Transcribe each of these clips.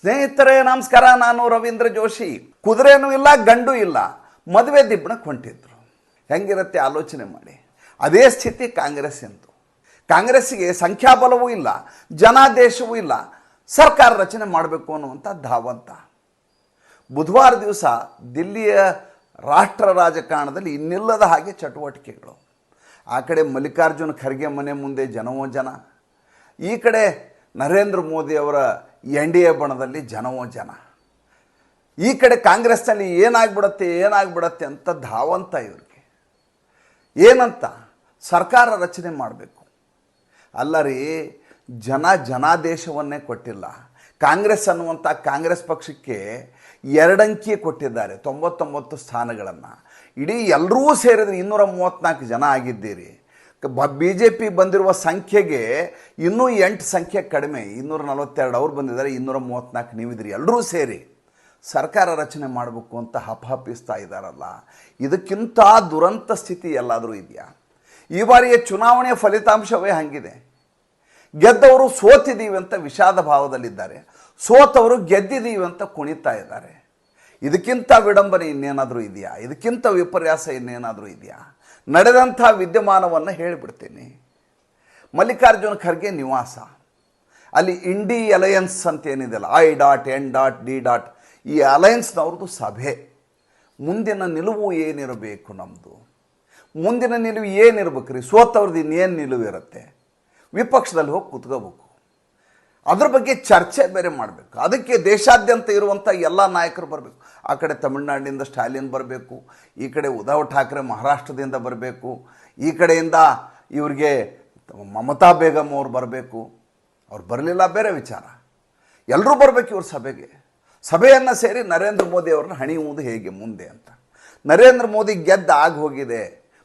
ಸ್ನೇಹಿತರೇ, ನಮಸ್ಕಾರ. ನಾನು ರವೀಂದ್ರ ಜೋಶಿ. ಕುದುರೆನೂ ಇಲ್ಲ, ಗಂಡು ಇಲ್ಲ. ಮದುವೆ ದಿಬ್ಬಣಕ್ಕೆ ಹೊಂಟಿದ್ರು ಹೆಂಗಿರುತ್ತೆ ಆಲೋಚನೆ ಮಾಡಿ. ಅದೇ ಸ್ಥಿತಿ ಕಾಂಗ್ರೆಸ್ ಎಂದು ಕಾಂಗ್ರೆಸ್ಸಿಗೆ ಸಂಖ್ಯಾಬಲವೂ ಇಲ್ಲ, ಜನಾದೇಶವೂ ಇಲ್ಲ. ಸರ್ಕಾರ ರಚನೆ ಮಾಡಬೇಕು ಅನ್ನುವಂಥ ಧಾವಂತ. ಬುಧವಾರ ದಿವಸ ದಿಲ್ಲಿಯ ರಾಷ್ಟ್ರ ರಾಜಕಾರಣದಲ್ಲಿ ಇನ್ನಿಲ್ಲದ ಹಾಗೆ ಚಟುವಟಿಕೆಗಳು. ಆ ಕಡೆ ಮಲ್ಲಿಕಾರ್ಜುನ ಖರ್ಗೆ ಮನೆ ಮುಂದೆ ಜನವೋ ಜನ. ಈ ಕಡೆ ನರೇಂದ್ರ ಮೋದಿಯವರ ಎನ್ ಡಿ ಎ ಬಣದಲ್ಲಿ ಜನವೋ ಜನ. ಈ ಕಡೆ ಕಾಂಗ್ರೆಸ್ನಲ್ಲಿ ಏನಾಗ್ಬಿಡತ್ತೆ ಏನಾಗ್ಬಿಡತ್ತೆ ಅಂತ ಧಾವಂತ ಇವ್ರಿಗೆ. ಏನಂತ? ಸರ್ಕಾರ ರಚನೆ ಮಾಡಬೇಕು. ಅಲ್ಲ ರೀ ಜನ ಜನಾದೇಶವನ್ನೇ ಕೊಟ್ಟಿಲ್ಲ. ಕಾಂಗ್ರೆಸ್ ಅನ್ನುವಂಥ ಕಾಂಗ್ರೆಸ್ ಪಕ್ಷಕ್ಕೆ ಎರಡಂಕಿ ಕೊಟ್ಟಿದ್ದಾರೆ, ತೊಂಬತ್ತೊಂಬತ್ತು ಸ್ಥಾನಗಳನ್ನು. ಇಡೀ ಎಲ್ಲರೂ ಸೇರಿದ್ರೆ ಇನ್ನೂರ ಮೂವತ್ತ್ನಾಲ್ಕು ಜನ ಆಗಿದ್ದೀರಿ. ಬಿ ಜೆ ಪಿ ಬಂದಿರುವ ಸಂಖ್ಯೆಗೆ ಇನ್ನೂ ಎಂಟು ಸಂಖ್ಯೆ ಕಡಿಮೆ. ಇನ್ನೂರ ನಲವತ್ತೆರಡು ಅವ್ರು ಬಂದಿದ್ದಾರೆ, ಇನ್ನೂರ ಮೂವತ್ತ್ನಾಲ್ಕು ನೀವಿದ್ರಿ ಎಲ್ಲರೂ ಸೇರಿ ಸರ್ಕಾರ ರಚನೆ ಮಾಡಬೇಕು ಅಂತ ಹಪಹಪಿಸ್ತಾ ಇದ್ದಾರಲ್ಲ, ಇದಕ್ಕಿಂತ ದುರಂತ ಸ್ಥಿತಿ ಎಲ್ಲಾದರೂ ಇದೆಯಾ? ಈ ಬಾರಿಯ ಚುನಾವಣೆಯ ಫಲಿತಾಂಶವೇ ಹಾಗಿದೆ. ಗೆದ್ದವರು ಸೋತಿದ್ದೀವಿ ಅಂತ ವಿಷಾದ ಭಾವದಲ್ಲಿದ್ದಾರೆ. ಸೋತವರು ಗೆದ್ದಿದ್ದೀವಿ ಅಂತ ಕುಣಿತಾ ಇದ್ದಾರೆ. ಇದಕ್ಕಿಂತ ವಿಡಂಬನೆ ಇನ್ನೇನಾದರೂ ಇದೆಯಾ? ಇದಕ್ಕಿಂತ ವಿಪರ್ಯಾಸ ಇನ್ನೇನಾದರೂ ಇದೆಯಾ? ನಡೆದಂಥ ವಿದ್ಯಮಾನವನ್ನು ಹೇಳಿಬಿಡ್ತೀನಿ. ಮಲ್ಲಿಕಾರ್ಜುನ ಖರ್ಗೆ ನಿವಾಸ. ಅಲ್ಲಿ ಇಂಡಿ ಅಲಯನ್ಸ್ ಅಂತ ಏನಿದೆಯಲ್ಲ I dot, N dot, D dot, ಈ ಅಲಯನ್ಸ್ನವ್ರದ್ದು ಸಭೆ. ಮುಂದಿನ ನಿಲುವು ಏನಿರಬೇಕು ನಮ್ಮದು ಮುಂದಿನ ನಿಲುವು ಏನಿರ್ಬೇಕು ರೀ ಸೋತವ್ರದ್ದು ಇನ್ನೇನು ನಿಲುವು ಇರುತ್ತೆ ವಿಪಕ್ಷದಲ್ಲಿ ಹೋಗಿ ಕುತ್ಕೋಬೇಕು. ಅದ್ರ ಬಗ್ಗೆ ಚರ್ಚೆ ಬೇರೆ ಮಾಡಬೇಕು. ಅದಕ್ಕೆ ದೇಶಾದ್ಯಂತ ಇರುವಂಥ ಎಲ್ಲ ನಾಯಕರು ಬರಬೇಕು. ಆ ಕಡೆ ತಮಿಳುನಾಡಿನಿಂದ ಸ್ಟಾಲಿನ್ ಬರಬೇಕು, ಈ ಕಡೆ ಉದ್ಧವ್ ಠಾಕ್ರೆ ಮಹಾರಾಷ್ಟ್ರದಿಂದ ಬರಬೇಕು, ಈ ಕಡೆಯಿಂದ ಇವ್ರಿಗೆ ಮಮತಾ ಬೇಗಮ್ ಅವ್ರು ಬರಬೇಕು. ಅವ್ರು ಬರಲಿಲ್ಲ, ಬೇರೆ ವಿಚಾರ. ಎಲ್ಲರೂ ಬರಬೇಕು ಇವ್ರ ಸಭೆಗೆ. ಸಭೆಯನ್ನು ಸೇರಿ ನರೇಂದ್ರ ಮೋದಿ ಅವ್ರನ್ನ ಹಣಿಯುವುದು ಹೇಗೆ ಮುಂದೆ ಅಂತ. ನರೇಂದ್ರ ಮೋದಿ ಗೆದ್ದ ಆಗಿ ಹೋಗಿದೆ.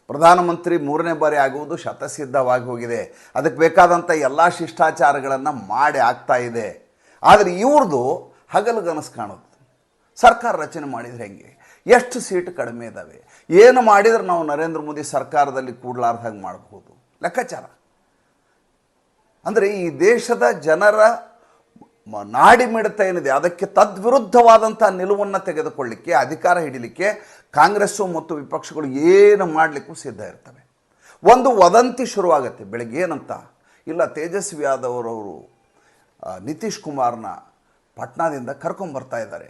ಪ್ರಧಾನಮಂತ್ರಿ ಮೂರನೇ ಬಾರಿ ಆಗುವುದು ಶತಸಿದ್ಧವಾಗಿ ಹೋಗಿದೆ. ಅದಕ್ಕೆ ಬೇಕಾದಂಥ ಎಲ್ಲ ಶಿಷ್ಟಾಚಾರಗಳನ್ನು ಮಾಡಿ ಆಗ್ತಾ ಇದೆ. ಆದರೆ ಇವ್ರದ್ದು ಹಗಲುಗನಸು ಕಾಣುತ್ತೆ ಸರ್ಕಾರ ರಚನೆ ಮಾಡಿದರೆ ಹೆಂಗೆ? ಎಷ್ಟು ಸೀಟ್ ಕಡಿಮೆ ಇದ್ದಾವೆ ಏನು ಮಾಡಿದರೆ ನಾವು ನರೇಂದ್ರ ಮೋದಿ ಸರ್ಕಾರದಲ್ಲಿ ಕೂಡಲಾರ್ದಾಗ ಮಾಡಬಹುದು? ಲೆಕ್ಕಾಚಾರ. ಅಂದರೆ ಈ ದೇಶದ ಜನರ ನಾಡಿ ಮಿಡತ ಏನಿದೆ, ಅದಕ್ಕೆ ತದ್ವಿರುದ್ಧವಾದಂಥ ನಿಲುವನ್ನು ತೆಗೆದುಕೊಳ್ಳಿಕ್ಕೆ, ಅಧಿಕಾರ ಹಿಡಿಲಿಕ್ಕೆ ಕಾಂಗ್ರೆಸ್ಸು ಮತ್ತು ವಿಪಕ್ಷಗಳು ಏನು ಮಾಡಲಿಕ್ಕೂ ಸಿದ್ಧ ಇರ್ತವೆ. ಒಂದು ವದಂತಿ ಶುರುವಾಗುತ್ತೆ ಬೆಳಗ್ಗೆ ಏನಂತ? ಇಲ್ಲ, ತೇಜಸ್ವಿ ಯಾದವ್ ಅವರು ನಿತೀಶ್ ಕುಮಾರ್ನ ಪಟ್ನಾದಿಂದ ಕರ್ಕೊಂಬರ್ತಾ ಇದ್ದಾರೆ.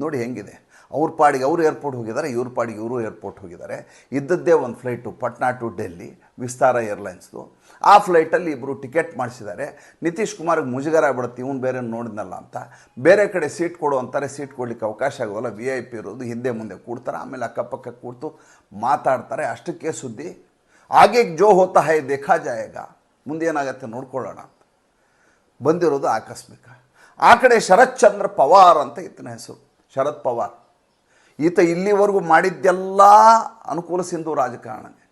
ನೋಡಿ ಹೆಂಗಿದೆ. ಅವ್ರ ಪಾಡಿಗೆ ಅವರು ಏರ್ಪೋರ್ಟ್ ಹೋಗಿದ್ದಾರೆ, ಇವ್ರ ಪಾಡಿಗೆ ಇವರು ಏರ್ಪೋರ್ಟ್ ಹೋಗಿದ್ದಾರೆ. ಇದ್ದದ್ದೇ ಒಂದು ಫ್ಲೈಟು ಪಟ್ನಾ ಟು ಡೆಲ್ಲಿ, ವಿಸ್ತಾರ ಏರ್ಲೈನ್ಸ್ದು. ಆ ಫ್ಲೈಟಲ್ಲಿ ಇಬ್ಬರು ಟಿಕೆಟ್ ಮಾಡಿಸಿದ್ದಾರೆ. ನಿತೀಶ್ ಕುಮಾರ್ಗೆ ಮುಜುಗರ ಆಗ್ಬಿಡುತ್ತೆ, ಇವನು ಬೇರೆ ನೋಡಿದ್ನಲ್ಲ ಅಂತ. ಬೇರೆ ಕಡೆ ಸೀಟ್ ಕೊಡು ಅಂತಾರೆ ಸೀಟ್ ಕೊಡಲಿಕ್ಕೆ ಅವಕಾಶ ಆಗೋಲ್ಲ ವಿ ಐ ಪಿ ಇರೋದು, ಹಿಂದೆ ಮುಂದೆ ಕೂಡ್ತಾರೆ, ಆಮೇಲೆ ಅಕ್ಕಪಕ್ಕ ಕೂರ್ತು ಮಾತಾಡ್ತಾರೆ. ಅಷ್ಟಕ್ಕೆ ಸುದ್ದಿ. ಹಾಗೆ ಜೋ ಹೋತಾ ಹೈ ದೇಖಾ ಜಾಯಗ. ಮುಂದೆ ಏನಾಗತ್ತೆ ನೋಡ್ಕೊಳ್ಳೋಣ. ಅಂತ ಬಂದಿರೋದು ಆಕಸ್ಮಿಕ. ಆ ಕಡೆ ಶರತ್ ಚಂದ್ರ ಪವಾರ್ ಅಂತ ಇತ್ತಿನ ಹೆಸರು. ಶರದ್ ಪವಾರ್. ಈತ ಇಲ್ಲಿವರೆಗೂ ಮಾಡಿದ್ದೆಲ್ಲ ಅನುಕೂಲ ಸಿಂಧು ರಾಜಕಾರಣನೇ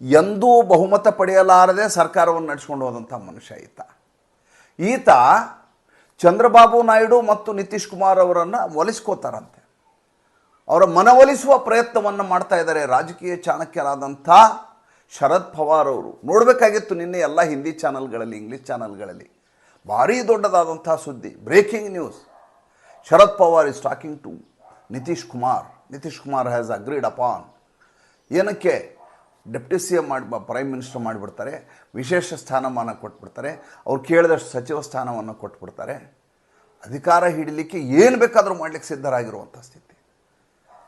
ಎಂದೂ ಬಹುಮತ ಪಡೆಯಲಾರದೆ ಸರ್ಕಾರವನ್ನು ನಡೆಸ್ಕೊಂಡು ಹೋದಂಥ ಮನುಷ್ಯ ಈತ. ಈತ ಚಂದ್ರಬಾಬು ನಾಯ್ಡು ಮತ್ತು ನಿತೀಶ್ ಕುಮಾರ್ ಅವರನ್ನು ಒಲಿಸ್ಕೋತಾರಂತೆ. ಅವರ ಮನವೊಲಿಸುವ ಪ್ರಯತ್ನವನ್ನು ಮಾಡ್ತಾ ಇದ್ದಾರೆ ರಾಜಕೀಯ ಚಾಣಕ್ಯರಾದಂಥ ಶರದ್ ಪವಾರ್ ಅವರು. ನೋಡಬೇಕಾಗಿತ್ತು ನಿನ್ನೆ ಎಲ್ಲ ಹಿಂದಿ ಚಾನಲ್ಗಳಲ್ಲಿ, ಇಂಗ್ಲೀಷ್ ಚಾನಲ್ಗಳಲ್ಲಿ. ಭಾರೀ ದೊಡ್ಡದಾದಂಥ ಸುದ್ದಿ, breaking news. Sharad Pawar is talking to Nitish Kumar. Nitish Kumar has agreed upon ಏನಕ್ಕೆ ಡೆಪ್ಟಿ ಸಿ ಎಂ ಮಾಡಿ ಪ್ರೈಮ್ ಮಿನಿಸ್ಟರ್ ಮಾಡಿಬಿಡ್ತಾರೆ, ವಿಶೇಷ ಸ್ಥಾನಮಾನ ಕೊಟ್ಬಿಡ್ತಾರೆ, ಅವ್ರು ಕೇಳಿದಷ್ಟು ಸಚಿವ ಸ್ಥಾನವನ್ನು ಕೊಟ್ಬಿಡ್ತಾರೆ, ಅಧಿಕಾರ ಹಿಡಿಲಿಕ್ಕೆ ಏನು ಬೇಕಾದರೂ ಮಾಡಲಿಕ್ಕೆ ಸಿದ್ಧರಾಗಿರುವಂಥ ಸ್ಥಿತಿ.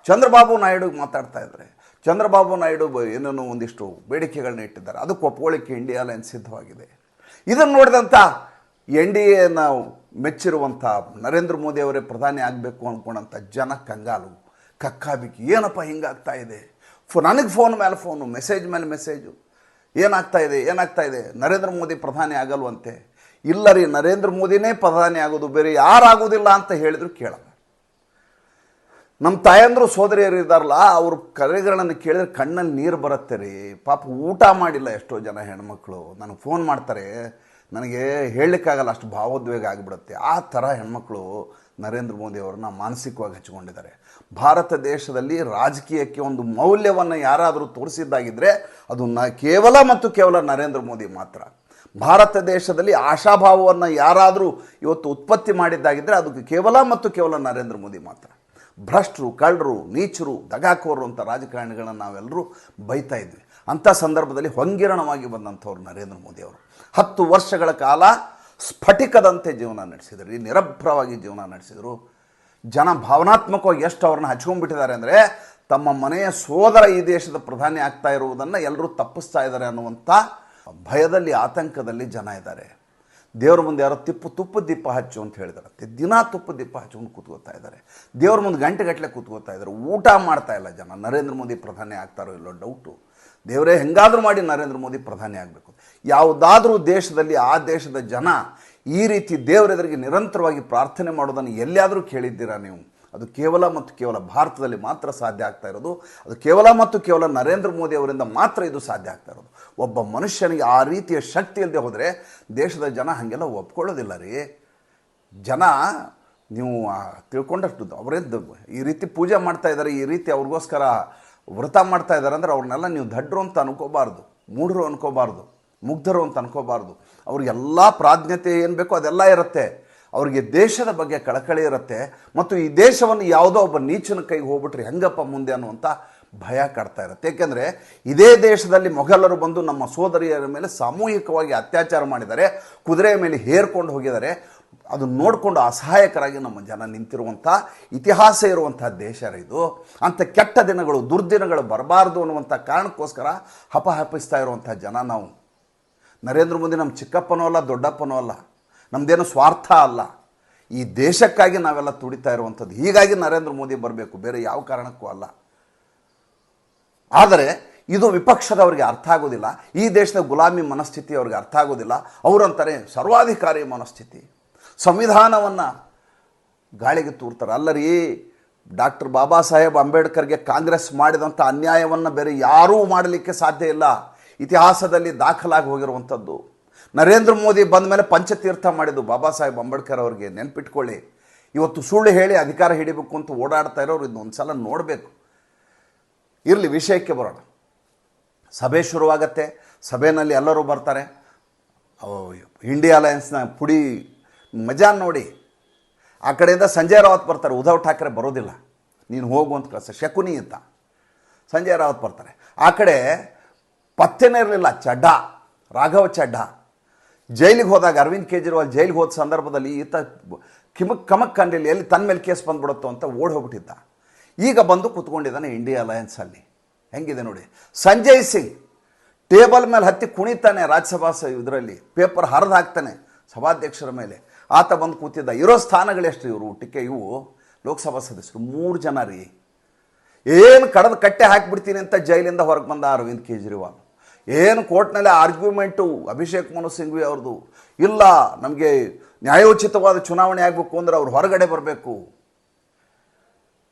ಚಂದ್ರಬಾಬು ನಾಯ್ಡು ಮಾತಾಡ್ತಾ ಇದ್ದಾರೆ ಚಂದ್ರಬಾಬು ನಾಯ್ಡು ಏನೇನೋ ಒಂದಿಷ್ಟು ಬೇಡಿಕೆಗಳನ್ನ ಇಟ್ಟಿದ್ದಾರೆ, ಅದಕ್ಕೆ ಒಪ್ಕೊಳ್ಳಿಕ್ಕೆ ಇಂಡಿಯಾ ಲೈನ್ ಸಿದ್ಧವಾಗಿದೆ. ಇದನ್ನು ನೋಡಿದಂಥ ಎನ್ ಡಿ ಎನ ಮೆಚ್ಚಿರುವಂಥ ನರೇಂದ್ರ ಮೋದಿ ಅವರೇ ಪ್ರಧಾನಿ ಆಗಬೇಕು ಅಂದ್ಕೊಂಡಂಥ ಜನ ಕಂಗಾಲು. ಕಕ್ಕಾಬಿಕ್ಕಿ, ಏನಪ್ಪ ಹಿಂಗಾಗ್ತಾ ಇದೆ? ಫೋ, ನನಗೆ ಫೋನ್ ಮೇಲೆ ಫೋನು, ಮೆಸೇಜ್ ಮೇಲೆ ಮೆಸೇಜು. ಏನಾಗ್ತಾ ಇದೆ ಏನಾಗ್ತಾ ಇದೆ? ನರೇಂದ್ರ ಮೋದಿ ಪ್ರಧಾನಿ ಆಗಲ್ವಂತೆ? ಇಲ್ಲ ರೀ, ನರೇಂದ್ರ ಮೋದಿನೇ ಪ್ರಧಾನಿ ಆಗೋದು ಬೇರೆ, ಯಾರಾಗೋದಿಲ್ಲ ಅಂತ ಹೇಳಿದ್ರು ಕೇಳಲ್ಲ. ನಮ್ಮ ತಾಯಂದರು ಸೋದರಿಯರು ಇದ್ದಾರಲ್ಲ, ಅವ್ರ ಕರೆಗಳನ್ನು ಕೇಳಿದ್ರೆ ಕಣ್ಣಲ್ಲಿ ನೀರು ಬರುತ್ತೆ ರೀ. ಪಾಪ ಊಟ ಮಾಡಿಲ್ಲ ಎಷ್ಟೋ ಜನ ಹೆಣ್ಮಕ್ಳು. ನನಗೆ ಫೋನ್ ಮಾಡ್ತಾರೆ ನನಗೆ ಹೇಳಲಿಕ್ಕಾಗಲ್ಲ ಅಷ್ಟು ಭಾವೋದ್ವೇಗ ಆಗಿಬಿಡುತ್ತೆ. ಆ ಥರ ಹೆಣ್ಮಕ್ಳು ನರೇಂದ್ರ ಮೋದಿ ಅವ್ರನ್ನ ಮಾನಸಿಕವಾಗಿ ಹಚ್ಚಿಕೊಂಡಿದ್ದಾರೆ. ಭಾರತ ದೇಶದಲ್ಲಿ ರಾಜಕೀಯಕ್ಕೆ ಒಂದು ಮೌಲ್ಯವನ್ನು ಯಾರಾದರೂ ತೋರಿಸಿದ್ದಾಗಿದ್ದರೆ ಅದು ನ ಕೇವಲ ಮತ್ತು ಕೇವಲ ನರೇಂದ್ರ ಮೋದಿ ಮಾತ್ರ. ಭಾರತ ದೇಶದಲ್ಲಿ ಆಶಾಭಾವವನ್ನು ಯಾರಾದರೂ ಇವತ್ತು ಉತ್ಪತ್ತಿ ಮಾಡಿದ್ದಾಗಿದ್ದರೆ ಅದಕ್ಕೆ ಕೇವಲ ಮತ್ತು ಕೇವಲ ನರೇಂದ್ರ ಮೋದಿ ಮಾತ್ರ. ಭ್ರಷ್ಟರು, ಕಳ್ಳರು, ನೀಚರು ದಗಾಕೋರು ಅಂತ ರಾಜಕಾರಣಿಗಳನ್ನು ನಾವೆಲ್ಲರೂ ಬೈತಾ ಇದ್ವಿ. ಅಂಥ ಸಂದರ್ಭದಲ್ಲಿ ಹೊಂಗಿರಣವಾಗಿ ಬಂದಂಥವ್ರು ನರೇಂದ್ರ ಮೋದಿ ಅವರು. ಹತ್ತು ವರ್ಷಗಳ ಕಾಲ ಸ್ಫಟಿಕದಂತೆ ಜೀವನ ನಡೆಸಿದರು. ನಿರಭ್ರವಾಗಿ ಜೀವನ ನಡೆಸಿದರು. ಜನ ಭಾವನಾತ್ಮಕವಾಗಿ ಎಷ್ಟು ಅವ್ರನ್ನ ಹಚ್ಕೊಂಡ್ಬಿಟ್ಟಿದ್ದಾರೆ ಅಂದರೆ ತಮ್ಮ ಮನೆಯ ಸೋದರ ಈ ದೇಶದ ಪ್ರಧಾನಿ ಆಗ್ತಾ ಇರುವುದನ್ನು ಎಲ್ಲರೂ ತಪ್ಪಿಸ್ತಾ ಇದ್ದಾರೆ ಅನ್ನುವಂಥ ಭಯದಲ್ಲಿ, ಆತಂಕದಲ್ಲಿ ಜನ ಇದ್ದಾರೆ. ದೇವ್ರ ಮುಂದೆ ಯಾರೋ ತಿಪ್ಪು ತುಪ್ಪ ದೀಪ ಹಚ್ಚು ಅಂತ ಹೇಳಿದಾರೆ ದಿನ ತುಪ್ಪ ದೀಪ ಹಚ್ಕೊಂಡು ಕೂತ್ಕೋತಾ ಇದ್ದಾರೆ. ದೇವ್ರ ಮುಂದೆ ಗಂಟೆಗಟ್ಟಲೆ ಕೂತ್ಕೋತಾ ಇದ್ದಾರೆ. ಊಟ ಮಾಡ್ತಾ ಇಲ್ಲ ಜನ. ನರೇಂದ್ರ ಮೋದಿ ಪ್ರಧಾನಿ ಆಗ್ತಾರೋ ಇಲ್ಲೋ ಡೌಟು ದೇವರೇ, ಹೆಂಗಾದರೂ ಮಾಡಿ ನರೇಂದ್ರ ಮೋದಿ ಪ್ರಧಾನಿ ಆಗಬೇಕು. ಯಾವುದಾದ್ರೂ ದೇಶದಲ್ಲಿ ಆ ದೇಶದ ಜನ ಈ ರೀತಿ ದೇವರೆದುರಿಗೆ ನಿರಂತರವಾಗಿ ಪ್ರಾರ್ಥನೆ ಮಾಡೋದನ್ನು ಎಲ್ಲಿಯಾದರೂ ಕೇಳಿದ್ದೀರಾ ನೀವು? ಅದು ಕೇವಲ ಮತ್ತು ಕೇವಲ ಭಾರತದಲ್ಲಿ ಮಾತ್ರ ಸಾಧ್ಯ ಆಗ್ತಾ ಇರೋದು. ಅದು ಕೇವಲ ಮತ್ತು ಕೇವಲ ನರೇಂದ್ರ ಮೋದಿ ಅವರಿಂದ ಮಾತ್ರ ಇದು ಸಾಧ್ಯ ಆಗ್ತಾ ಇರೋದು. ಒಬ್ಬ ಮನುಷ್ಯನಿಗೆ ಆ ರೀತಿಯ ಶಕ್ತಿ ಇಲ್ಲದೆ ಹೋದರೆ ದೇಶದ ಜನ ಹಾಗೆಲ್ಲ ಒಪ್ಕೊಳ್ಳೋದಿಲ್ಲ ರೀ. ಜನ, ನೀವು ತಿಳ್ಕೊಂಡಷ್ಟು ಅವರೇ ಈ ರೀತಿ ಪೂಜೆ ಮಾಡ್ತಾ ಇದ್ದಾರೆ, ಈ ರೀತಿ ಅವ್ರಿಗೋಸ್ಕರ ವ್ರತ ಮಾಡ್ತಾ ಇದ್ದಾರೆ ಅಂದರೆ ಅವ್ರನ್ನೆಲ್ಲ ನೀವು ದಡ್ರು ಅಂತ ಅನ್ಕೋಬಾರ್ದು, ಮೂಢರು ಅನ್ಕೋಬಾರ್ದು, ಮುಗ್ಧರು ಅಂತ ಅನ್ಕೋಬಾರ್ದು. ಅವ್ರಿಗೆಲ್ಲ ಪ್ರಾಜ್ಞತೆ ಏನು ಬೇಕೋ ಅದೆಲ್ಲ ಇರುತ್ತೆ. ಅವರಿಗೆ ದೇಶದ ಬಗ್ಗೆ ಕಳಕಳಿ ಇರುತ್ತೆ. ಮತ್ತು ಈ ದೇಶವನ್ನು ಯಾವುದೋ ಒಬ್ಬ ನೀಚನ ಕೈಗೆ ಹೋಗ್ಬಿಟ್ರೆ ಹೆಂಗಪ್ಪ ಮುಂದೆ ಅನ್ನುವಂಥ ಭಯ ಕಾಡ್ತಾ ಇರುತ್ತೆ. ಏಕೆಂದರೆ ಇದೇ ದೇಶದಲ್ಲಿ ಮೊಘಲರು ಬಂದು ನಮ್ಮ ಸೋದರಿಯರ ಮೇಲೆ ಸಾಮೂಹಿಕವಾಗಿ ಅತ್ಯಾಚಾರ ಮಾಡಿದ್ದಾರೆ, ಕುದುರೆಯ ಮೇಲೆ ಹೇರ್ಕೊಂಡು ಹೋಗಿದ್ದಾರೆ. ಅದು ನೋಡಿಕೊಂಡು ಅಸಹಾಯಕರಾಗಿ ನಮ್ಮ ಜನ ನಿಂತಿರುವಂಥ ಇತಿಹಾಸ ಇರುವಂಥ ದೇಶ ಇದು. ಅಂಥ ಕೆಟ್ಟ ದಿನಗಳು, ದುರ್ದಿನಗಳು ಬರಬಾರ್ದು ಅನ್ನುವಂಥ ಕಾರಣಕ್ಕೋಸ್ಕರ ಹಪಹಪಿಸ್ತಾ ಇರುವಂಥ ಜನ ನಾವು. ನರೇಂದ್ರ ಮೋದಿ ನಮ್ಮ ಚಿಕ್ಕಪ್ಪನೂ ಅಲ್ಲ, ದೊಡ್ಡಪ್ಪನೂ ಅಲ್ಲ ನಮ್ಮದೇನು ಸ್ವಾರ್ಥ ಅಲ್ಲ. ಈ ದೇಶಕ್ಕಾಗಿ ನಾವೆಲ್ಲ ತುಡಿತಾ ಇರುವಂಥದ್ದು. ಹೀಗಾಗಿ ನರೇಂದ್ರ ಮೋದಿ ಬರಬೇಕು, ಬೇರೆ ಯಾವ ಕಾರಣಕ್ಕೂ ಅಲ್ಲ. ಆದರೆ ಇದು ವಿಪಕ್ಷದವರಿಗೆ ಅರ್ಥ ಆಗೋದಿಲ್ಲ, ಈ ದೇಶದ ಗುಲಾಮಿ ಮನಸ್ಥಿತಿ ಅವ್ರಿಗೆ ಅರ್ಥ ಆಗೋದಿಲ್ಲ. ಅವರಂತಾರೆ ಸರ್ವಾಧಿಕಾರಿ ಮನಸ್ಥಿತಿ. ಸಂವಿಧಾನವನ್ನು ಗಾಳಿಗೆ ತೂರ್ತಾರೆ. ಅಲ್ಲರಿ, ಡಾಕ್ಟರ್ ಬಾಬಾ ಸಾಹೇಬ್ ಅಂಬೇಡ್ಕರ್ಗೆ ಕಾಂಗ್ರೆಸ್ ಮಾಡಿದಂಥ ಅನ್ಯಾಯವನ್ನು ಬೇರೆ ಯಾರೂ ಮಾಡಲಿಕ್ಕೆ ಸಾಧ್ಯ ಇಲ್ಲ. ಇತಿಹಾಸದಲ್ಲಿ ದಾಖಲಾಗಿ ಹೋಗಿರುವಂಥದ್ದು. ನರೇಂದ್ರ ಮೋದಿ ಬಂದ ಮೇಲೆ ಪಂಚತೀರ್ಥ ಮಾಡಿದ್ದು ಬಾಬಾ ಸಾಹೇಬ್ ಅಂಬೇಡ್ಕರ್ ಅವರಿಗೆ. ನೆನ್ಪಿಟ್ಕೊಳ್ಳಿ. ಇವತ್ತು ಸುಳ್ಳು ಹೇಳಿ ಅಧಿಕಾರ ಹಿಡಿಬೇಕು ಅಂತ ಓಡಾಡ್ತಾ ಇರೋರು ಇದನ್ನ ಒಂದು ಸಲ ನೋಡಬೇಕು. ಇರಲಿ, ವಿಷಯಕ್ಕೆ ಬರೋಣ. ಸಭೆ ಶುರುವಾಗತ್ತೆ. ಸಭೆಯಲ್ಲಿ ಎಲ್ಲರೂ ಬರ್ತಾರೆ. ಇಂಡಿಯಾ ಅಲಯನ್ಸ್ನ ಪುಡಿ ಮಜಾ ನೋಡಿ. ಆ ಕಡೆಯಿಂದ ಸಂಜಯ್ ರಾವತ್ ಬರ್ತಾರೆ. ಉದ್ಧವ್ ಠಾಕ್ರೆ ಬರೋದಿಲ್ಲ. ನೀನು ಹೋಗು ಅಂತ ಕಳಿಸ. ಶಕುನಿ ಅಂತ. ಸಂಜಯ್ ರಾವತ್ ಬರ್ತಾರೆ. ಆ ಕಡೆ ಪತ್ತೆನೇ ಇರಲಿಲ್ಲ. ಚಡ್ಡ. ರಾಘವ ಚಡ್ಡ. ಜೈಲಿಗೆ ಹೋದಾಗ ಅರವಿಂದ್ ಕೇಜ್ರಿವಾಲ್ ಜೈಲಿಗೆ ಹೋದ ಸಂದರ್ಭದಲ್ಲಿ ಈತ ಕಿಮಕ್ ಕಮಕ್ ಕಂಡಿಲ್ಲ ಎಲ್ಲಿ ತನ್ನ ಮೇಲೆ ಕೇಸ್ ಬಂದ್ಬಿಡುತ್ತೋ ಅಂತ ಓಡಿ ಹೋಗ್ಬಿಟ್ಟಿದ್ದ. ಈಗ ಬಂದು ಕೂತ್ಕೊಂಡಿದ್ದಾನೆ ಇಂಡಿಯಾ ಅಲಯನ್ಸಲ್ಲಿ ಹೆಂಗಿದೆ ನೋಡಿ. ಸಂಜಯ್ ಸಿಂಗ್ ಟೇಬಲ್ ಮೇಲೆ ಹತ್ತಿ ಕುಣಿತಾನೆ ರಾಜ್ಯಸಭಾ ಇದರಲ್ಲಿ. ಪೇಪರ್ ಹರಿದು ಹಾಕ್ತಾನೆ ಸಭಾಧ್ಯಕ್ಷರ ಮೇಲೆ. ಆತ ಬಂದು ಕೂತಿದ್ದ. ಇರೋ ಸ್ಥಾನಗಳೆಷ್ಟು ಇವರು? ಟಿಕೆ ಇವು ಲೋಕಸಭಾ ಸದಸ್ಯರು ಮೂರು ಜನ ರೀ. ಏನು ಕಡದು ಕಟ್ಟೆ ಹಾಕಿಬಿಡ್ತೀನಿ ಅಂತ ಜೈಲಿಂದ ಹೊರಗೆ ಬಂದ ಅರವಿಂದ್ ಕೇಜ್ರಿವಾಲ್. ಏನು ಕೋರ್ಟ್ನಲ್ಲಿ ಆರ್ಗ್ಯುಮೆಂಟು ಅಭಿಷೇಕ್ ಮನು ಸಿಂಘ್ವಿ ಅವ್ರದ್ದು ಇಲ್ಲ, ನಮಗೆ ನ್ಯಾಯೋಚಿತವಾದ ಚುನಾವಣೆ ಆಗಬೇಕು ಅಂದ್ರೆ ಅವ್ರು ಹೊರಗಡೆ ಬರಬೇಕು.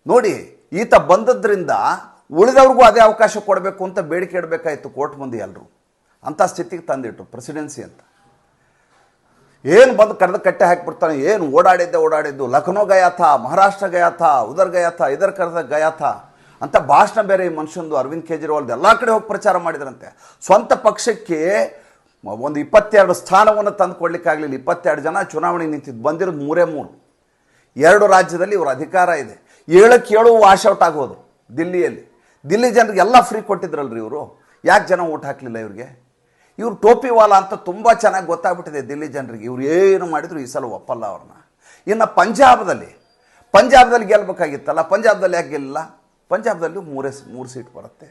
ನೋಡಿ, ಈತ ಬಂದದ್ರಿಂದ ಉಳಿದವ್ರಿಗೂ ಅದೇ ಅವಕಾಶ ಕೊಡಬೇಕು ಅಂತ ಬೇಡಿಕೆ ಇಡಬೇಕಾಯಿತು ಕೋರ್ಟ್ ಮುಂದೆ ಎಲ್ಲರೂ ಅಂಥ ಸ್ಥಿತಿಗೆ ತಂದಿಟ್ರು ಪ್ರೆಸಿಡೆನ್ಸಿ ಅಂತ. ಏನು ಬಂದು ಕರೆದು ಕಟ್ಟೆ ಹಾಕಿಬಿಡ್ತಾನೆ, ಏನು ಓಡಾಡಿದ್ದೆ ಓಡಾಡಿದ್ದು, ಲಖನೌ ಗಯಾಥ, ಮಹಾರಾಷ್ಟ್ರ ಗಯಾಥ, ಉದರ್ ಗಯಾಥ, ಇದರ ಕರೆದ ಗಯಾಥ ಅಂತ ಭಾಷಣ ಬೇರೆ ಈ ಮನುಷ್ಯಂದು, ಅರವಿಂದ್ ಕೇಜ್ರಿವಾಲ್ದು, ಎಲ್ಲ ಕಡೆ ಹೋಗಿ ಪ್ರಚಾರ ಮಾಡಿದ್ರಂತೆ. ಸ್ವಂತ ಪಕ್ಷಕ್ಕೆ ಒಂದು ಇಪ್ಪತ್ತೆರಡು ಸ್ಥಾನವನ್ನು ತಂದು ಕೊಡ್ಲಿಕ್ಕಾಗಲಿಲ್ಲ ಇಪ್ಪತ್ತೆರಡು ಜನ ಚುನಾವಣೆ ನಿಂತಿದ್ದು ಬಂದಿರೋದು ಮೂರೇ ಮೂರು. ಎರಡು ರಾಜ್ಯದಲ್ಲಿ ಇವ್ರ ಅಧಿಕಾರ ಇದೆ. ಏಳಕ್ಕೆ ಏಳು ವಾಶೌಟ್ ಆಗೋದು ದಿಲ್ಲಿಯಲ್ಲಿ. ದಿಲ್ಲಿ ಜನರಿಗೆ ಎಲ್ಲ ಫ್ರೀ ಕೊಟ್ಟಿದ್ರಲ್ರಿ ಇವರು. ಯಾಕೆ ಜನ ಓಟ್ ಹಾಕಲಿಲ್ಲ ಇವ್ರಿಗೆ? ಇವ್ರು ಟೋಪಿವಾಲ ಅಂತ ತುಂಬ ಚೆನ್ನಾಗಿ ಗೊತ್ತಾಗ್ಬಿಟ್ಟಿದೆ ದಿಲ್ಲಿ ಜನರಿಗೆ. ಇವ್ರು ಏನು ಮಾಡಿದ್ರು ಈ ಸಲ ಒಪ್ಪಲ್ಲ ಅವ್ರನ್ನ. ಇನ್ನು ಪಂಜಾಬ್ದಲ್ಲಿ ಪಂಜಾಬ್ದಲ್ಲಿ ಗೆಲ್ಲಬೇಕಾಗಿತ್ತಲ್ಲ ಪಂಜಾಬ್ದಲ್ಲಿ ಯಾಕೆ ಗೆಲ್ಲ ಪಂಜಾಬ್ದಲ್ಲಿ ಮೂರೇ ಮೂರು ಸೀಟ್ ಬರುತ್ತೆ.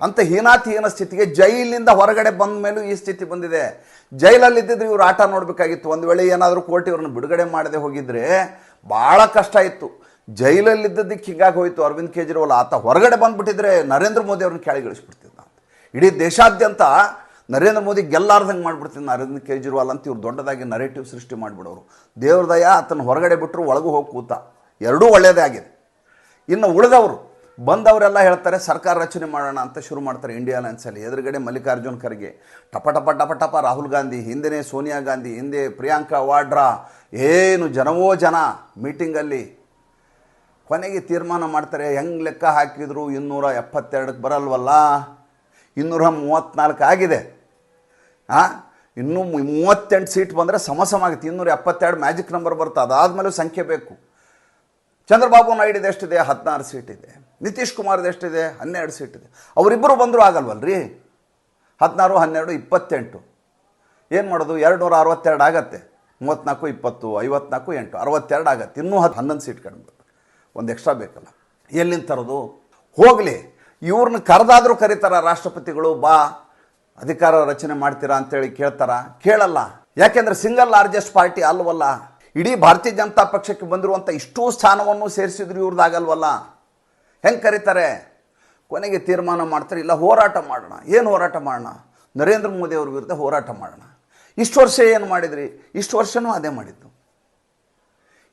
ಅಂತ ಹೀನಾತೀನ ಸ್ಥಿತಿಗೆ ಜೈಲಿನಿಂದ ಹೊರಗಡೆ ಬಂದ ಮೇಲೂ ಈ ಸ್ಥಿತಿ ಬಂದಿದೆ. ಜೈಲಲ್ಲಿ ಇದ್ದಿದ್ರೆ ಇವ್ರು ಆಟ ನೋಡಬೇಕಾಗಿತ್ತು. ಒಂದು ವೇಳೆ ಏನಾದರೂ ಕೋರ್ಟ್ ಇವ್ರನ್ನ ಬಿಡುಗಡೆ ಮಾಡದೆ ಹೋಗಿದ್ರೆ ಭಾಳ ಕಷ್ಟ ಇತ್ತು. ಜೈಲಲ್ಲಿದ್ದಕ್ಕೆ ಹೀಗಾಗಿ ಹೋಯಿತು ಅರವಿಂದ್ ಕೇಜ್ರಿವಾಲ್. ಆತ ಹೊರಗಡೆ ಬಂದ್ಬಿಟ್ಟಿದ್ರೆ ನರೇಂದ್ರ ಮೋದಿ ಅವ್ರನ್ನ ಕೆಳಗಿಳಿಸ್ಬಿಡ್ತಿದ್ದ ಇಡೀ ದೇಶಾದ್ಯಂತ ನರೇಂದ್ರ ಮೋದಿ ಗೆಲ್ಲಾರ್ದಂಗೆ ಮಾಡಿಬಿಡ್ತೀನಿ ಅರವಿಂದ್ ಕೇಜ್ರಿವಾಲ್ ಅಂತ ಇವ್ರು ದೊಡ್ಡದಾಗಿ ನರೇಟಿವ್ ಸೃಷ್ಟಿ ಮಾಡಿಬಿಡೋರು. ದೇವ್ರ ದಯ ಆತನ ಹೊರಗಡೆ ಬಿಟ್ಟರು ಒಳಗೂ ಹೋಗಿ ಕೂತ. ಎರಡೂ ಒಳ್ಳೆಯದೇ ಆಗಿದೆ. ಇನ್ನು ಉಳಿದವರು, ಬಂದವರೆಲ್ಲ ಹೇಳ್ತಾರೆ, ಸರ್ಕಾರ ರಚನೆ ಮಾಡೋಣ ಅಂತ ಶುರು ಮಾಡ್ತಾರೆ ಇಂಡಿಯಾ ಅಲಯನ್ಸಲ್ಲಿ ಎದುರುಗಡೆ ಮಲ್ಲಿಕಾರ್ಜುನ್ ಖರ್ಗೆ, ಟಪ ಟಪ ಟಪ ಟಪ ರಾಹುಲ್ ಗಾಂಧಿ, ಹಿಂದೆನೇ ಸೋನಿಯಾ ಗಾಂಧಿ, ಹಿಂದೆ ಪ್ರಿಯಾಂಕಾ ವಾಡ್ರಾ, ಏನು ಜನವೋ ಜನ ಮೀಟಿಂಗಲ್ಲಿ ಕೊನೆಗೆ ತೀರ್ಮಾನ ಮಾಡ್ತಾರೆ, ಹೆಂಗೆ ಲೆಕ್ಕ ಹಾಕಿದ್ರು ಇನ್ನೂರ ಎಪ್ಪತ್ತೆರಡಕ್ಕೆ ಬರಲ್ವಲ್ಲ? ಇನ್ನೂರ ಮೂವತ್ತ್ನಾಲ್ಕು ಆಗಿದೆ. ಹಾಂ ಇನ್ನೂ ಮೂವತ್ತೆಂಟು ಸೀಟ್ ಬಂದರೆ ಸಮ ಸಮ ಆಗುತ್ತೆ ಇನ್ನೂರ ಎಪ್ಪತ್ತೆರಡು ಮ್ಯಾಜಿಕ್ ನಂಬರ್ ಬರುತ್ತೆ. ಅದಾದಮೇಲೆ ಸಂಖ್ಯೆ ಬೇಕು. ಚಂದ್ರಬಾಬು ನಾಯ್ಡು ಎಷ್ಟಿದೆ? ಹದಿನಾರು ಸೀಟ್ ಇದೆ. ನಿತೀಶ್ ಕುಮಾರ್ದು ಎಷ್ಟಿದೆ? ಹನ್ನೆರಡು ಸೀಟ್ ಇದೆ. ಅವರಿಬ್ಬರು ಬಂದರೂ ಆಗಲ್ವಲ್ರಿ? ಹದಿನಾರು, ಹನ್ನೆರಡು, ಇಪ್ಪತ್ತೆಂಟು. ಏನು ಮಾಡೋದು? ಎರಡು ನೂರ ಅರವತ್ತೆರಡು ಆಗತ್ತೆ. ಮೂವತ್ತ್ನಾಲ್ಕು ಇಪ್ಪತ್ತು, ಐವತ್ನಾಲ್ಕು, ಎಂಟು. ಅರವತ್ತೆರಡು ಆಗತ್ತೆ. ಇನ್ನೂ ಹತ್ತು ಹನ್ನೊಂದು ಸೀಟ್ ಕಡಿಮೆ ಬರ್ತದೆ ಒಂದು ಎಕ್ಸ್ಟ್ರಾ ಬೇಕಲ್ಲ. ಎಲ್ಲಿಂದ ತರೋದು? ಹೋಗಲಿ. ಇವ್ರನ್ನ ಕರೆದಾದರೂ ಕರೀತಾರ ರಾಷ್ಟ್ರಪತಿಗಳು. ಬಾ. ಅಧಿಕಾರ ರಚನೆ ಮಾಡ್ತೀರಾ ಅಂತೇಳಿ ಕೇಳ್ತಾರ? ಕೇಳಲ್ಲ. ಯಾಕೆಂದ್ರೆ ಸಿಂಗಲ್ ಲಾರ್ಜೆಸ್ಟ್ ಪಾರ್ಟಿ ಅಲ್ವಲ್ಲ. ಇಡೀ ಭಾರತೀಯ ಜನತಾ ಪಕ್ಷಕ್ಕೆ ಬಂದಿರುವಂಥ ಇಷ್ಟೂ ಸ್ಥಾನವನ್ನು ಸೇರಿಸಿದ್ರು ಇವ್ರದ್ದಾಗಲ್ವಲ್ಲ ಹೆಂಗೆ ಕರೀತಾರೆ? ಕೊನೆಗೆ ತೀರ್ಮಾನ ಮಾಡ್ತಾರೆ, ಇಲ್ಲ ಹೋರಾಟ ಮಾಡೋಣ. ಏನು ಹೋರಾಟ ಮಾಡೋಣ? ನರೇಂದ್ರ ಮೋದಿ ಅವ್ರ ವಿರುದ್ಧ ಹೋರಾಟ ಮಾಡೋಣ. ಇಷ್ಟು ವರ್ಷ ಏನು ಮಾಡಿದ್ರಿ? ಇಷ್ಟು ವರ್ಷನೂ ಅದೇ ಮಾಡಿದ್ದು.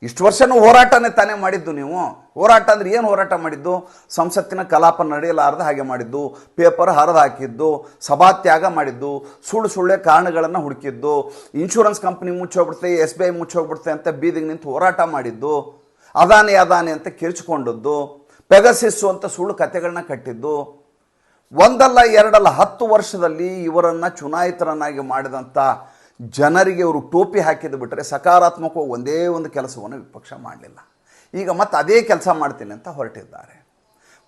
ಇಷ್ಟು ವರ್ಷನೂ ಹೋರಾಟನೇ ತಾನೇ ಮಾಡಿದ್ದು ನೀವು? ಹೋರಾಟ ಅಂದ್ರೆ ಏನು ಹೋರಾಟ ಮಾಡಿದ್ದು? ಸಂಸತ್ತಿನ ಕಲಾಪ ನಡೆಯಲಾರದ ಹಾಗೆ ಮಾಡಿದ್ದು, ಪೇಪರ್ ಹರಿದು ಹಾಕಿದ್ದು, ಸಭಾತ್ಯಾಗ ಮಾಡಿದ್ದು, ಸುಳ್ಳು ಸುಳ್ಳೆ ಕಾರಣಗಳನ್ನು ಹುಡುಕಿದ್ದು, ಇನ್ಶೂರೆನ್ಸ್ ಕಂಪ್ನಿ ಮುಚ್ಚೋಗ್ಬಿಡ್ತೆ ಎಸ್ ಬಿ ಐ ಮುಚ್ಚೋಗ್ಬಿಡ್ತೆ ಅಂತ ಬೀದಿಗೆ ನಿಂತು ಹೋರಾಟ ಮಾಡಿದ್ದು, ಅದಾನೆ ಅದಾನೆ ಅಂತ ಕಿರಿಚಿಕೊಂಡದ್ದು, ಪೆಗಸಿಸ್ಸು ಅಂತ ಸುಳ್ಳು ಕತೆಗಳನ್ನ ಕಟ್ಟಿದ್ದು, ಒಂದಲ್ಲ ಎರಡಲ್ಲ ಹತ್ತು ವರ್ಷದಲ್ಲಿ ಇವರನ್ನು ಚುನಾಯಿತರನ್ನಾಗಿ ಮಾಡಿದಂಥ ಜನರಿಗೆ ಅವರು ಟೋಪಿ ಹಾಕಿದ್ದು ಬಿಟ್ಟರೆ ಸಕಾರಾತ್ಮಕವಾಗಿ ಒಂದೇ ಒಂದು ಕೆಲಸವನ್ನು ವಿಪಕ್ಷ ಮಾಡಲಿಲ್ಲ. ಈಗ ಮತ್ತೆ ಅದೇ ಕೆಲಸ ಮಾಡ್ತೀನಿ ಅಂತ ಹೊರಟಿದ್ದಾರೆ.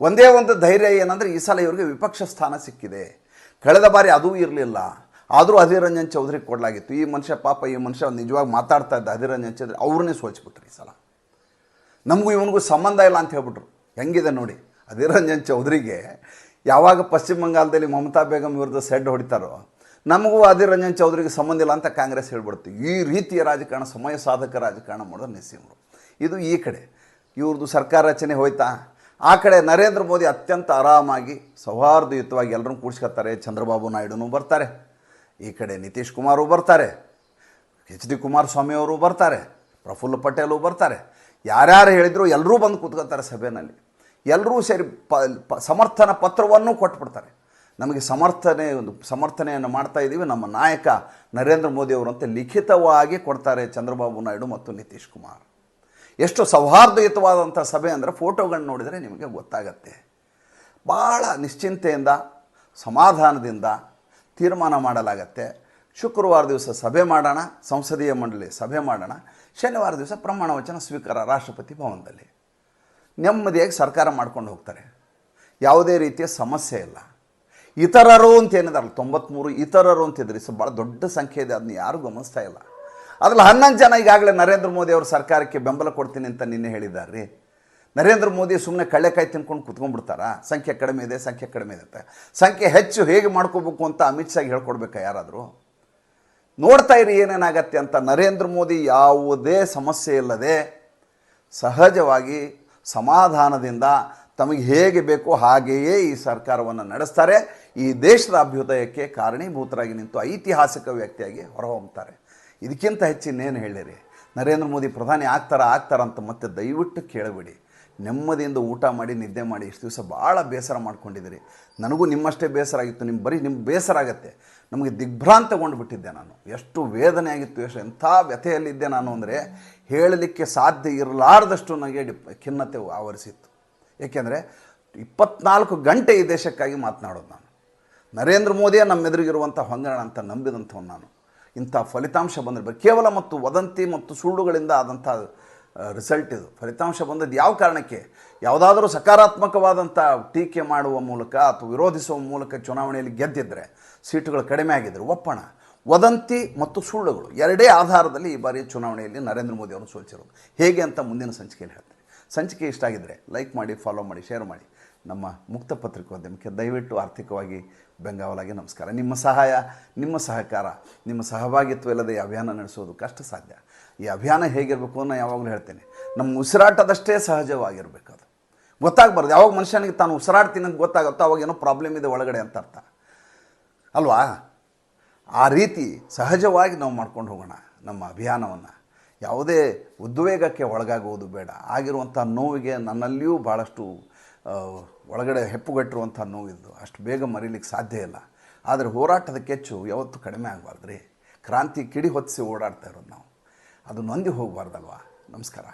ಒಂದೇ ಒಂದು ಧೈರ್ಯ ಏನಂದರೆ ಈ ಸಲ ಇವರಿಗೆ ವಿಪಕ್ಷ ಸ್ಥಾನ ಸಿಕ್ಕಿದೆ. ಕಳೆದ ಬಾರಿ ಅದೂ ಇರಲಿಲ್ಲ. ಆದರೂ ಅಧೀರ್ ರಂಜನ್ ಚೌಧರಿ ಕೊಡಲಾಗಿತ್ತು. ಈ ಮನುಷ್ಯ ಪಾಪ, ಈ ಮನುಷ್ಯ ನಿಜವಾಗಿ ಮಾತಾಡ್ತಾ ಇದ್ದ ಅಧೀರ್ ರಂಜನ್ ಚೌಧರಿ, ಅವ್ರನ್ನೇ ಸೋಚ್ಬಿಟ್ರು ಈ ಸಲ. ನಮಗೂ ಇವನಿಗೂ ಸಂಬಂಧ ಇಲ್ಲ ಅಂತ ಹೇಳ್ಬಿಟ್ರು. ಹೆಂಗಿದೆ ನೋಡಿ ಅಧೀರ್ ರಂಜನ್ ಚೌಧರಿಗೆ ಯಾವಾಗ ಪಶ್ಚಿಮ ಬಂಗಾಳದಲ್ಲಿ ಮಮತಾ ಬೇಗಂ ವಿರುದ್ಧ ಸೆಡ್ ಹೊಡಿತಾರೋ ನಮಗೂ ಅಧೀರ್ ರಂಜನ್ ಚೌಧರಿಗೆ ಸಂಬಂಧ ಇಲ್ಲ ಅಂತ ಕಾಂಗ್ರೆಸ್ ಹೇಳ್ಬಿಡ್ತು ಈ ರೀತಿಯ ರಾಜಕಾರಣ, ಸಮಯ ಸಾಧಕ ರಾಜಕಾರಣ ಮಾಡೋದು ನರಸಿಂಹರು. ಇದು ಈ ಕಡೆ. ಇವ್ರದ್ದು ಸರ್ಕಾರ ರಚನೆ ಹೋಯ್ತಾ? ಆ ಕಡೆ ನರೇಂದ್ರ ಮೋದಿ ಅತ್ಯಂತ ಆರಾಮಾಗಿ, ಸೌಹಾರ್ದಯುತವಾಗಿ ಎಲ್ಲರನ್ನೂ ಕೂಡ್ಸ್ಕೊತಾರೆ. ಚಂದ್ರಬಾಬು ನಾಯ್ಡುನೂ ಬರ್ತಾರೆ. ಈ ಕಡೆ ನಿತೀಶ್ ಕುಮಾರು ಬರ್ತಾರೆ. ಎಚ್ ಡಿ ಕುಮಾರಸ್ವಾಮಿ ಅವರು ಬರ್ತಾರೆ. ಪ್ರಫುಲ್ಲ ಪಟೇಲು ಬರ್ತಾರೆ. ಯಾರ್ಯಾರು ಹೇಳಿದರೂ ಎಲ್ಲರೂ ಬಂದು ಕೂತ್ಕೋತಾರೆ ಸಭೆಯಲ್ಲಿ. ಎಲ್ಲರೂ ಸೇರಿ ಪ, ಸಮರ್ಥನ ಪತ್ರವನ್ನು ಕೊಟ್ಬಿಡ್ತಾರೆ. ನಮಗೆ ಸಮರ್ಥನೆ, ಒಂದು ಸಮರ್ಥನೆಯನ್ನು ಮಾಡ್ತಾ ಇದ್ದೀವಿ. ನಮ್ಮ ನಾಯಕ ನರೇಂದ್ರ ಮೋದಿ ಅವರು ಅಂತ ಲಿಖಿತವಾಗಿ ಕೊಡ್ತಾರೆ ಚಂದ್ರಬಾಬು ನಾಯ್ಡು ಮತ್ತು ನಿತೀಶ್ ಕುಮಾರ್. ಎಷ್ಟು ಸೌಹಾರ್ದಯುತವಾದಂಥ ಸಭೆ ಅಂದರೆ ಫೋಟೋಗಳನ್ನ ನೋಡಿದರೆ ನಿಮಗೆ ಗೊತ್ತಾಗತ್ತೆ. ಭಾಳ ನಿಶ್ಚಿಂತೆಯಿಂದ, ಸಮಾಧಾನದಿಂದ ತೀರ್ಮಾನ ಮಾಡಲಾಗತ್ತೆ. ಶುಕ್ರವಾರ ದಿವಸ ಸಭೆ ಮಾಡೋಣ, ಸಂಸದೀಯ ಮಂಡಳಿ ಸಭೆ ಮಾಡೋಣ. ಶನಿವಾರ ದಿವಸ ಪ್ರಮಾಣ ವಚನ ಸ್ವೀಕಾರ ರಾಷ್ಟ್ರಪತಿ ಭವನದಲ್ಲಿ. ನೆಮ್ಮದಿಯಾಗಿ ಸರ್ಕಾರ ಮಾಡ್ಕೊಂಡು ಹೋಗ್ತಾರೆ. ಯಾವುದೇ ರೀತಿಯ ಸಮಸ್ಯೆ ಇಲ್ಲ. ಇತರರು ಅಂತ ಏನಿದಾರಲ್ಲ ತೊಂಬತ್ತ್ಮೂರು ಇತರರು ಅಂತಿದ್ರಿ ಸೊ ಭಾಳ ದೊಡ್ಡ ಸಂಖ್ಯೆ ಇದೆ, ಅದನ್ನ ಯಾರೂ ಗಮನಿಸ್ತಾ ಇಲ್ಲ. ಅದ್ರಲ್ಲಿ ಹನ್ನೊಂದು ಜನ ಈಗಾಗಲೇ ನರೇಂದ್ರ ಮೋದಿ ಅವರು ಸರ್ಕಾರಕ್ಕೆ ಬೆಂಬಲ ಕೊಡ್ತೀನಿ ಅಂತ ನಿನ್ನೆ ಹೇಳಿದ್ದಾರೆ. ರೀ ನರೇಂದ್ರ ಮೋದಿ ಸುಮ್ಮನೆ ಕಳ್ಳೆಕಾಯಿ ತಿನ್ಕೊಂಡು ಕುತ್ಕೊಂಡ್ಬಿಡ್ತಾರಾ? ಸಂಖ್ಯೆ ಕಡಿಮೆ ಇದೆ, ಸಂಖ್ಯೆ ಕಡಿಮೆ ಇದೆ ಸಂಖ್ಯೆ ಹೆಚ್ಚು ಹೇಗೆ ಮಾಡ್ಕೋಬೇಕು ಅಂತ ಅಮಿತ್ ಶಾಗೆ ಹೇಳ್ಕೊಡ್ಬೇಕಾ ಯಾರಾದರೂ? ನೋಡ್ತಾ ಇರಿ ಏನೇನಾಗತ್ತೆ ಅಂತ ನರೇಂದ್ರ ಮೋದಿ ಯಾವುದೇ ಸಮಸ್ಯೆ ಇಲ್ಲದೆ ಸಹಜವಾಗಿ ಸಮಾಧಾನದಿಂದ ತಮಗೆ ಹೇಗೆ ಬೇಕೋ ಹಾಗೆಯೇ ಈ ಸರ್ಕಾರವನ್ನು ನಡೆಸ್ತಾರೆ. ಈ ದೇಶದ ಅಭ್ಯುದಯಕ್ಕೆ ಕಾರಣೀಭೂತರಾಗಿ ನಿಂತು ಐತಿಹಾಸಿಕ ವ್ಯಕ್ತಿಯಾಗಿ ಹೊರಹೊಮ್ಮುತ್ತಾರೆ ಇದಕ್ಕಿಂತ ಹೆಚ್ಚಿನ್ನೇನು ಹೇಳಿರಿ? ನರೇಂದ್ರ ಮೋದಿ ಪ್ರಧಾನಿ ಆಗ್ತಾರ ಆಗ್ತಾರ ಅಂತ ಮತ್ತೆ ದಯವಿಟ್ಟು ಕೇಳಬೇಡಿ. ನೆಮ್ಮದಿಯಿಂದ ಊಟ ಮಾಡಿ, ನಿದ್ದೆ ಮಾಡಿ ಇಷ್ಟು ದಿವಸ ಭಾಳ ಬೇಸರ ಮಾಡ್ಕೊಂಡಿದ್ದೀರಿ. ನನಗೂ ನಿಮ್ಮಷ್ಟೇ ಬೇಸರ ಆಗಿತ್ತು. ನಿಮ್ಮ ಬರೀ ನಿಮ್ಮ ಬೇಸರ ಆಗತ್ತೆ. ನಮಗೆ ದಿಗ್ಭ್ರಾಂತಗೊಂಡು ಬಿಟ್ಟಿದ್ದೆ ನಾನು. ಎಷ್ಟು ವೇದನೆ ಆಗಿತ್ತು, ಎಷ್ಟು ಎಂಥ ವ್ಯಥೆಯಲ್ಲಿದ್ದೆ ನಾನು ಅಂದರೆ, ಹೇಳಲಿಕ್ಕೆ ಸಾಧ್ಯ ಇರಲಾರ್ದಷ್ಟು ನನಗೆ ಡಿಪ್ ಖಿನ್ನತೆ ಆವರಿಸಿತ್ತು. ಏಕೆಂದರೆ ಇಪ್ಪತ್ನಾಲ್ಕು ಗಂಟೆ ಈ ದೇಶಕ್ಕಾಗಿ ಮಾತನಾಡೋದು ನಾನು. ನರೇಂದ್ರ ಮೋದಿಯೇ ನಮ್ಮೆದುರಿಗಿರುವಂಥ ಹೊಂಗಣ ಅಂತ ನಂಬಿದಂಥವ್ನು ನಾನು. ಇಂಥ ಫಲಿತಾಂಶ ಬಂದಿರಬೇಕು ಕೇವಲ ಮತ್ತು ವದಂತಿ ಮತ್ತು ಸುಳ್ಳುಗಳಿಂದ ಆದಂಥ ರಿಸಲ್ಟ್ ಇದು. ಫಲಿತಾಂಶ ಬಂದದ್ದು ಯಾವ ಕಾರಣಕ್ಕೆ? ಯಾವುದಾದರೂ ಸಕಾರಾತ್ಮಕವಾದಂಥ ಟೀಕೆ ಮಾಡುವ ಮೂಲಕ ಅಥವಾ ವಿರೋಧಿಸುವ ಮೂಲಕ ಚುನಾವಣೆಯಲ್ಲಿ ಗೆದ್ದಿದ್ದರೆ ಸೀಟುಗಳು ಕಡಿಮೆ ಆಗಿದ್ದರೆ ಒಪ್ಪಣ. ವದಂತಿ ಮತ್ತು ಸುಳ್ಳುಗಳು ಎರಡೇ ಆಧಾರದಲ್ಲಿ ಈ ಬಾರಿ ಚುನಾವಣೆಯಲ್ಲಿ ನರೇಂದ್ರ ಮೋದಿ ಅವರು ಸೋಲಿಸಿರೋದು. ಹೇಗೆ ಅಂತ ಮುಂದಿನ ಸಂಚಿಕೆಯಲ್ಲಿ ಹೇಳ್ತೀನಿ. ಸಂಚಿಕೆ ಇಷ್ಟ ಆಗಿದ್ದರೆ ಲೈಕ್ ಮಾಡಿ ಫಾಲೋ ಮಾಡಿ ಶೇರ್ ಮಾಡಿ. ನಮ್ಮ ಮುಕ್ತ ಪತ್ರಿಕೋದ್ಯಮಕ್ಕೆ ದಯವಿಟ್ಟು ಆರ್ಥಿಕವಾಗಿ ಬೆಂಗಾವಲಾಗಿ ನಮಸ್ಕಾರ. ನಿಮ್ಮ ಸಹಾಯ, ನಿಮ್ಮ ಸಹಕಾರ, ನಿಮ್ಮ ಸಹಭಾಗಿತ್ವ ಇಲ್ಲದೆ ಈ ಅಭಿಯಾನ ನಡೆಸೋದು ಕಷ್ಟ ಸಾಧ್ಯ. ಈ ಅಭಿಯಾನ ಹೇಗಿರಬೇಕು ಅನ್ನೋ ಯಾವಾಗಲೂ ಹೇಳ್ತೇನೆ. ನಮ್ಮ ಉಸಿರಾಟದಷ್ಟೇ ಸಹಜವಾಗಿರಬೇಕು ಅದು. ಗೊತ್ತಾಗಬಾರ್ದು. ಯಾವಾಗ ಮನುಷ್ಯನಿಗೆ ತಾನು ಉಸಿರಾಡ್ತೀನಿ ಅಂತ ಗೊತ್ತಾಗುತ್ತೋ ಅವಾಗ ಏನೋ ಪ್ರಾಬ್ಲಮ್ ಇದೆ ಒಳಗಡೆ ಅಂತ ಅರ್ಥ. ಅಲ್ವಾ? ಆ ರೀತಿ ಸಹಜವಾಗಿ ನಾವು ಮಾಡ್ಕೊಂಡು ಹೋಗೋಣ ನಮ್ಮ ಅಭಿಯಾನವನ್ನು. ಯಾವುದೇ ಉದ್ವೇಗಕ್ಕೆ ಒಳಗಾಗುವುದು ಬೇಡ. ಆಗಿರುವಂಥ ನೋವಿಗೆ ನನ್ನಲ್ಲಿಯೂ ಭಾಳಷ್ಟು ಒಳಗಡೆ ಹೆಪ್ಪುಗಟ್ಟಿರುವಂಥ ನೋವಿದ್ದು. ಅಷ್ಟು ಬೇಗ ಮರೀಲಿಕ್ಕೆ ಸಾಧ್ಯ ಇಲ್ಲ. ಆದರೆ ಹೋರಾಟದ ಕೆಚ್ಚು ಯಾವತ್ತೂ ಕಡಿಮೆ ಆಗಬಾರ್ದು ರೀ ಕ್ರಾಂತಿ ಕಿಡಿ ಹೊತ್ತಿಸಿ ಓಡಾಡ್ತಾ ಇರೋದು ನಾವು. ಅದು ನೊಂದಿ ಹೋಗಬಾರ್ದಲ್ವಾ? ನಮಸ್ಕಾರ.